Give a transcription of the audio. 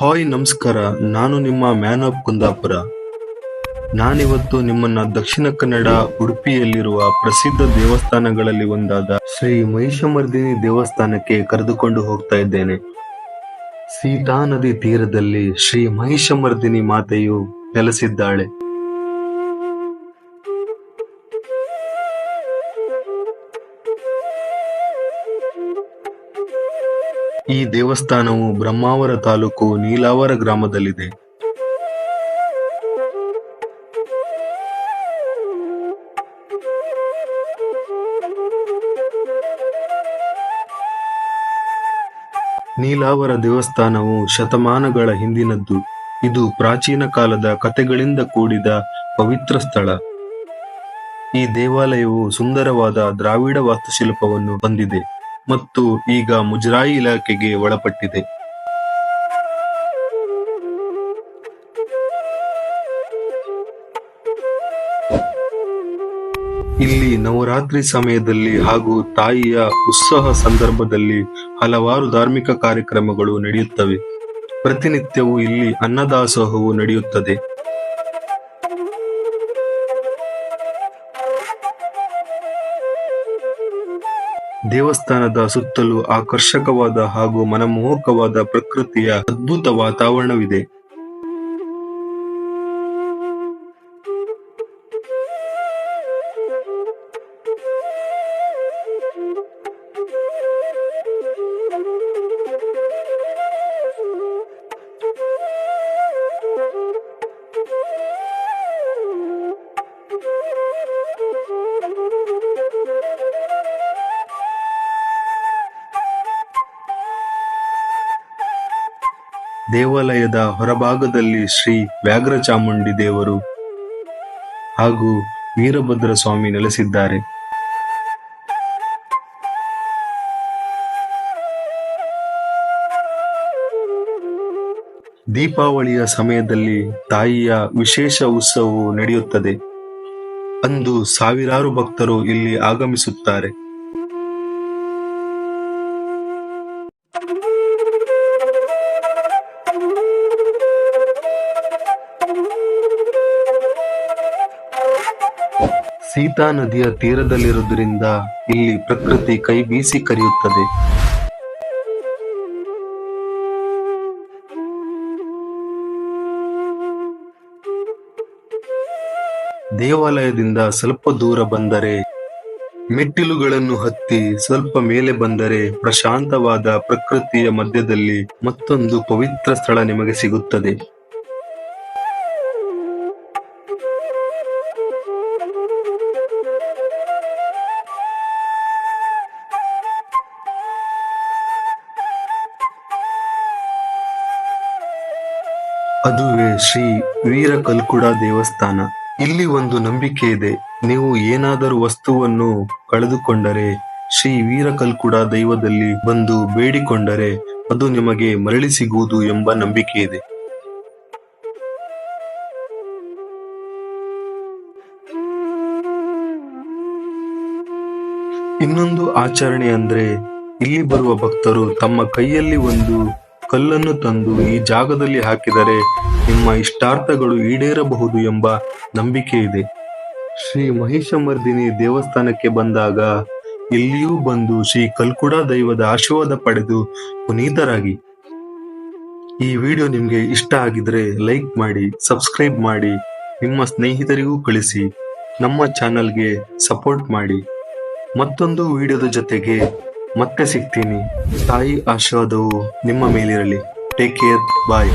Hi, ನಮಸ್ಕಾರ. ನಾನು ನಿಮ್ಮ ಮ್ಯಾನ್ ಆಫ್ ಕುಂದಾಪುರ. ನಾನಿವತ್ತು ನಿಮ್ಮನ್ನ ದಕ್ಷಿಣ ಕನ್ನಡ ಉಡುಪಿಯಲ್ಲಿರುವ ಪ್ರಸಿದ್ಧ ದೇವಸ್ಥಾನಗಳಲ್ಲಿ ಒಂದಾದ ಶ್ರೀ ಮಹಿಷಮರ್ದಿನಿ ದೇವಸ್ಥಾನಕ್ಕೆ ಕರೆದುಕೊಂಡು ಹೋಗ್ತಾ ಇದ್ದೇನೆ. ಸೀತಾ ನದಿ ತೀರದಲ್ಲಿ ಶ್ರೀ ಮಹಿಷಮರ್ದಿನಿ ಮಾತೆಯು ನೆಲೆಸಿದ್ದಾಳೆ. ಈ ದೇವಸ್ಥಾನವು ಬ್ರಹ್ಮಾವರ ತಾಲೂಕು ನೀಲಾವರ ಗ್ರಾಮದಲ್ಲಿದೆ. ನೀಲಾವರ ದೇವಸ್ಥಾನವು ಶತಮಾನಗಳ ಹಿಂದಿನದ್ದು. ಇದು ಪ್ರಾಚೀನ ಕಾಲದ ಕಥೆಗಳಿಂದ ಕೂಡಿದ ಪವಿತ್ರ ಸ್ಥಳ. ಈ ದೇವಾಲಯವು ಸುಂದರವಾದ ದ್ರಾವಿಡ ವಾಸ್ತುಶಿಲ್ಪವನ್ನು ಹೊಂದಿದೆ. ಮತ್ತು ಈಗ ಮುಜರಾಯಿ ಇಲಾಖೆಗೆ ಒಳಪಟ್ಟಿದೆ. ಇಲ್ಲಿ ನವರಾತ್ರಿ ಸಮಯದಲ್ಲಿ ಹಾಗೂ ತಾಯಿಯ ಉತ್ಸವ ಸಂದರ್ಭದಲ್ಲಿ ಹಲವಾರು ಧಾರ್ಮಿಕ ಕಾರ್ಯಕ್ರಮಗಳು ನಡೆಯುತ್ತವೆ. ಪ್ರತಿನಿತ್ಯವೂ ಇಲ್ಲಿ ಅನ್ನದಾಸೋಹವು ನಡೆಯುತ್ತದೆ. ದೇವಸ್ಥಾನದ ಸುತ್ತಲೂ ಆಕರ್ಷಕವಾದ ಹಾಗೂ ಮನಮೋಹಕವಾದ ಪ್ರಕೃತಿಯ ಅದ್ಭುತ ವಾತಾವರಣವಿದೆ. ದೇವಾಲಯದ ಹೊರಭಾಗದಲ್ಲಿ ಶ್ರೀ ವ್ಯಾಘ್ರಚಾಮುಂಡಿ ದೇವರು ಹಾಗೂ ವೀರಭದ್ರ ಸ್ವಾಮಿ ನೆಲೆಸಿದ್ದಾರೆ. ದೀಪಾವಳಿಯ ಸಮಯದಲ್ಲಿ ತಾಯಿಯ ವಿಶೇಷ ಉತ್ಸವವು ನಡೆಯುತ್ತದೆ. ಅಂದು ಸಾವಿರಾರು ಭಕ್ತರು ಇಲ್ಲಿ ಆಗಮಿಸುತ್ತಾರೆ. ಸೀತಾ ನದಿಯ ತೀರದಲ್ಲಿರುವುದರಿಂದ ಇಲ್ಲಿ ಪ್ರಕೃತಿ ಕೈ ಬೀಸಿ ಕರೆಯುತ್ತದೆ. ದೇವಾಲಯದಿಂದ ಸ್ವಲ್ಪ ದೂರ ಬಂದರೆ, ಮೆಟ್ಟಿಲುಗಳನ್ನು ಹತ್ತಿ ಸ್ವಲ್ಪ ಮೇಲೆ ಬಂದರೆ ಪ್ರಶಾಂತವಾದ ಪ್ರಕೃತಿಯ ಮಧ್ಯದಲ್ಲಿ ಮತ್ತೊಂದು ಪವಿತ್ರ ಸ್ಥಳ ನಿಮಗೆ ಸಿಗುತ್ತದೆ. ಅದುವೇ ಶ್ರೀ ವೀರ ಕಲ್ಕುಡ ದೇವಸ್ಥಾನ. ಇಲ್ಲಿ ಒಂದು ನಂಬಿಕೆ ಇದೆ. ನೀವು ಏನಾದರೂ ವಸ್ತುವನ್ನು ಕಳೆದುಕೊಂಡರೆ, ಶ್ರೀ ವೀರ ಕಲ್ಕುಡ ದೈವದಲ್ಲಿ ಬಂದು ಬೇಡಿಕೊಂಡರೆ, ಅದು ನಿಮಗೆ ಮರಳಿ ಸಿಗುವುದು ಎಂಬ ನಂಬಿಕೆ ಇದೆ. ಇನ್ನೊಂದು ಆಚರಣೆ ಅಂದ್ರೆ, ಇಲ್ಲಿ ಬರುವ ಭಕ್ತರು ತಮ್ಮ ಕೈಯಲ್ಲಿ ಒಂದು ಕಲ್ಲನ್ನು ತಂದು ಈ ಜಾಗದಲ್ಲಿ ಹಾಕಿದರೆ ನಿಮ್ಮ ಇಷ್ಟಾರ್ಥಗಳು ಈಡೇರಬಹುದು ಎಂಬ ನಂಬಿಕೆ ಇದೆ. ಶ್ರೀ ಮಹಿಷಮರ್ದಿನಿ ದೇವಸ್ಥಾನಕ್ಕೆ ಬಂದಾಗ ಇಲ್ಲಿಯೂ ಬಂದು ಶ್ರೀ ಕಲ್ಕುಡ ದೈವದ ಆಶೀರ್ವಾದ ಪಡೆದು ಪುನೀತರಾಗಿ. ಈ ವಿಡಿಯೋ ನಿಮಗೆ ಇಷ್ಟ ಆಗಿದ್ರೆ ಲೈಕ್ ಮಾಡಿ, ಸಬ್ಸ್ಕ್ರೈಬ್ ಮಾಡಿ, ನಿಮ್ಮ ಸ್ನೇಹಿತರಿಗೂ ಕಳಿಸಿ, ನಮ್ಮ ಚಾನಲ್ಗೆ ಸಪೋರ್ಟ್ ಮಾಡಿ. ಮತ್ತೊಂದು ವಿಡಿಯೋದ ಜೊತೆಗೆ ಮತ್ತೆ ಸಿಗ್ತೀನಿ. ತಾಯಿ ಆಶೀರ್ವಾದವು ನಿಮ್ಮ ಮೇಲಿರಲಿ. Take care bye